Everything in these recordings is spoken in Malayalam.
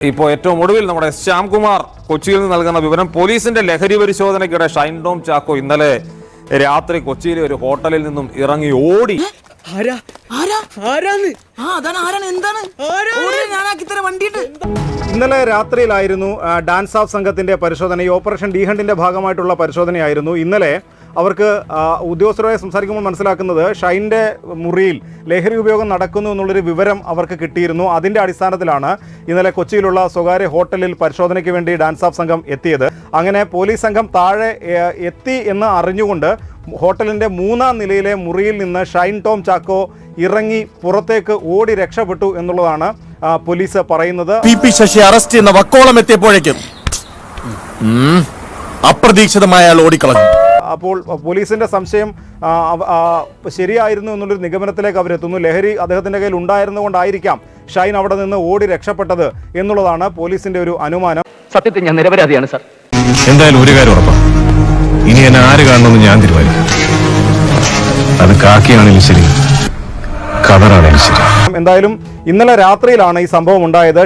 ഇപ്പോൾ ഏറ്റവും ഒടുവിൽ നമ്മുടെ ശ്യാംകുമാർ കൊച്ചിയിൽ നിന്ന് നൽകുന്ന വിവരം പോലീസിന്റെ ലഹരി പരിശോധനയ്ക്കിടെ ഷൈൻ ഡോം ചാക്കോ ഇന്നലെ രാത്രി കൊച്ചിയിലെ ഒരു ഹോട്ടലിൽ നിന്നും ഇറങ്ങി ഓടി. ഇന്നലെ രാത്രിയിലായിരുന്നു ഡാൻസ് ഓഫ് സംഘത്തിന്റെ പരിശോധന. ഈ ഓപ്പറേഷൻ ഡി ഹണ്ടിന്റെ ഭാഗമായിട്ടുള്ള പരിശോധനയായിരുന്നു. ഇന്നലെ അവർക്ക് ഉദ്യോഗസ്ഥരുമായി സംസാരിക്കുമ്പോൾ മനസ്സിലാക്കുന്നത് ഷൈന്റെ മുറിയിൽ ലഹരി ഉപയോഗം നടക്കുന്നു എന്നുള്ളൊരു വിവരം അവർക്ക് കിട്ടിയിരുന്നു. അതിന്റെ അടിസ്ഥാനത്തിലാണ് ഇന്നലെ കൊച്ചിയിലുള്ള സ്വകാര്യ ഹോട്ടലിൽ പരിശോധനയ്ക്ക് വേണ്ടി ഡാൻസ് ആഫ് സംഘം എത്തിയത്. അങ്ങനെ പോലീസ് സംഘം താഴെ എത്തി എന്ന് അറിഞ്ഞുകൊണ്ട് ഹോട്ടലിന്റെ മൂന്നാം നിലയിലെ മുറിയിൽ നിന്ന് ഷൈൻ ടോം ചാക്കോ ഇറങ്ങി പുറത്തേക്ക് ഓടി രക്ഷപ്പെട്ടു എന്നുള്ളതാണ് പോലീസ് പറയുന്നത്. പി പി ശശി അറസ്റ്റ് ചെയ്യുന്ന വക്കോളം എത്തിയപ്പോഴേക്കും അപ്രതീക്ഷിതമായ ഓടിക്കളഞ്ഞു. അപ്പോൾ പോലീസിന്റെ സംശയം ശരിയായിരുന്നു എന്നുള്ളൊരു നിഗമനത്തിലേക്ക് അവരെത്തുന്നു. ലഹരി അദ്ദേഹത്തിന്റെ കയ്യിൽ ഉണ്ടായിരുന്നുകൊണ്ടായിരിക്കാം ഷൈൻ അവിടെ നിന്ന് ഓടി രക്ഷപ്പെട്ടത് എന്നുള്ളതാണ് പോലീസിന്റെ ഒരു അനുമാനം. സത്യത്തിൽ ഞാൻ നിരപരാധിയാണ് സാർ. എന്തായാലും ഒരു കാര്യം ഉറപ്പാണ് ഇനി എന്നെ ആര് കാണണമെന്ന് ഞാൻ തീരുമാനിക്കും. അത് കാക്കിയാണെങ്കിലും ശരി കതറാണെങ്കിലും ശരി. എന്തായാലും ഇന്നലെ രാത്രിയിലാണ് ഈ സംഭവം ഉണ്ടായത്.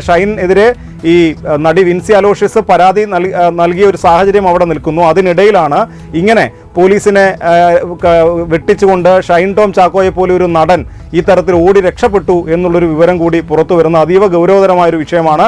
എതിരെ ഈ നടി വിൻസി അലോഷ്യസ് പരാതി നൽകിയ ഒരു സാഹചര്യം അവിടെ നിൽക്കുന്നു. അതിനിടയിലാണ് ഇങ്ങനെ പോലീസിനെ വെട്ടിച്ചുകൊണ്ട് ഷൈൻ ടോം ചാക്കോയെ പോലെ ഒരു നടൻ ഈ തരത്തിൽ ഓടി രക്ഷപ്പെട്ടു എന്നുള്ളൊരു വിവരം കൂടി പുറത്തു വരുന്ന അതീവ ഗൗരവതരമായ ഒരു വിഷയമാണ്